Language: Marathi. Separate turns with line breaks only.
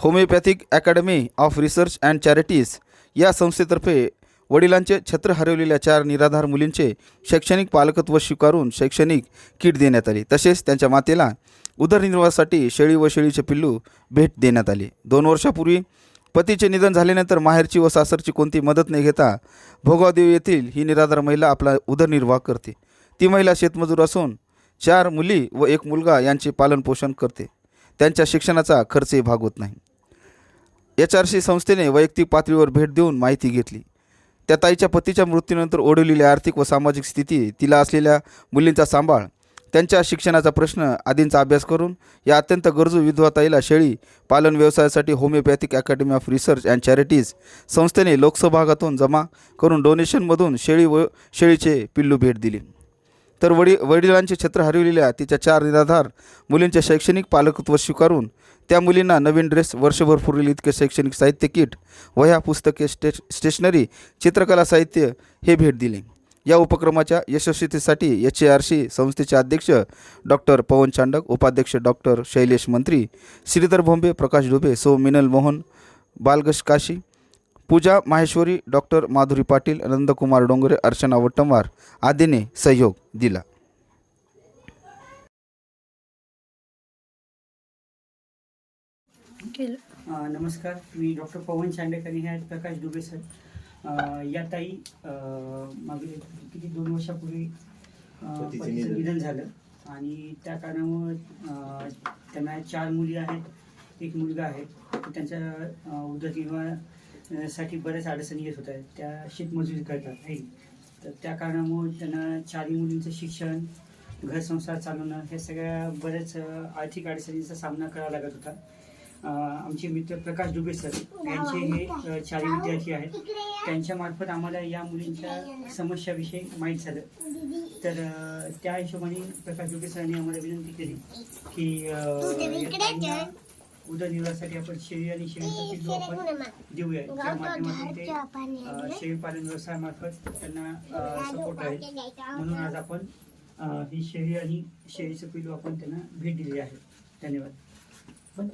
Homeopathic academy of research and charities या संस्थेतर्फे वडिलांचे छत्र हरवलेल्या चार निराधार मुलींचे शैक्षणिक पालकत्व स्वीकारून शैक्षणिक किट देण्यात आली. तसेच त्यांच्या मातेला उदरनिर्वाहासाठी शेळी व शेळीचे पिल्लू भेट देण्यात आली. दोन वर्षापूर्वी पतीचे निधन झाल्यानंतर माहेरची व सासरची कोणती मदत न घेता भोगावदेव येथील ही निराधार महिला आपला उदरनिर्वाह करते. ती महिला शेतमजूर असून चार मुली व एक मुलगा यांचे पालनपोषण करते. त्यांच्या शिक्षणाचा खर्चही भागवत नाही. एच आर सी संस्थेने वैयक्तिक पातळीवर भेट देऊन माहिती घेतली. त्या ताईच्या पतीच्या मृत्यूनंतर ओढवलेली आर्थिक व सामाजिक स्थिती तिला असलेल्या मुलींचा सांभाळ त्यांच्या शिक्षणाचा प्रश्न आदींचा अभ्यास करून या अत्यंत गरजू विधवा ताईला शेळी पालन व्यवसायासाठी homeopathic academy of research and charities संस्थेने लोकसहभागातून जमा करून डोनेशनमधून शेळी व शेळीचे पिल्लू भेट दिली. तर वडी वडिलांचे छत्र हरविलेल्या तिच्या चार निराधार मुलींचे शैक्षणिक पालकत्व स्वीकारून त्या मुलींना नवीन ड्रेस वर्षभर पुरेल इतके शैक्षणिक साहित्य किट वह्या पुस्तके स्टे स्टेशनरी चित्रकला साहित्य हे भेट दिले. या उपक्रमाच्या यशस्वीतेसाठी एच ए आर सी संस्थेचे अध्यक्ष डॉक्टर पवन चांडक उपाध्यक्ष डॉक्टर शैलेश मंत्री श्रीधर भोंबे प्रकाश डुबे सौ मिनल मोहन बालगश काशी पूजा माहेश्वरी डॉक्टर माधुरी पाटील नंदकुमार डोंगरे अर्चना वट्टमवार आदीने सहयोग दिला.
नमस्कार. मी डॉक्टर पवन चांडेक आणि हे आहेत प्रकाश दुबे सर. या ताई मागे किती दोन वर्षापूर्वी
निधन.
झालं. आणि त्या कारणामुळे त्यांना चार मुली आहेत. एक मुलगा आहे. त्यांच्या अ, उदरनिर्वाहासाठी बऱ्याच अडचणी येत होत्या. त्या शेतमजुरी करतात आहे तर त्या कारणामुळे त्यांना चारही मुलींचं शिक्षण घरसंसार चालवणं हे सगळ्या बऱ्याच आर्थिक अडचणींचा सामना करावा लागत होता. आमचे मित्र प्रकाश डुबे सर यांचे हे अ, चारही विद्यार्थी आहेत. त्यांच्या मार्फत आम्हाला या मुलींच्या समस्याविषयी माहीत झालं. तर त्या हिशोबाने प्रकाश डुबे सरांनी आम्हाला विनंती केली की उदरनिर्वाहासाठी आपण शेळी आणि शेळीचा पिल्लू आपण देऊया त्या माध्यमातून ते अ, शेळी पालन व्यवसायामार्फत त्यांना सपोर्ट आहे. म्हणून आज आपण ही शेळी आणि शेळीचं पिल्लू आपण त्यांना भेट दिली आहे. धन्यवाद. बंद.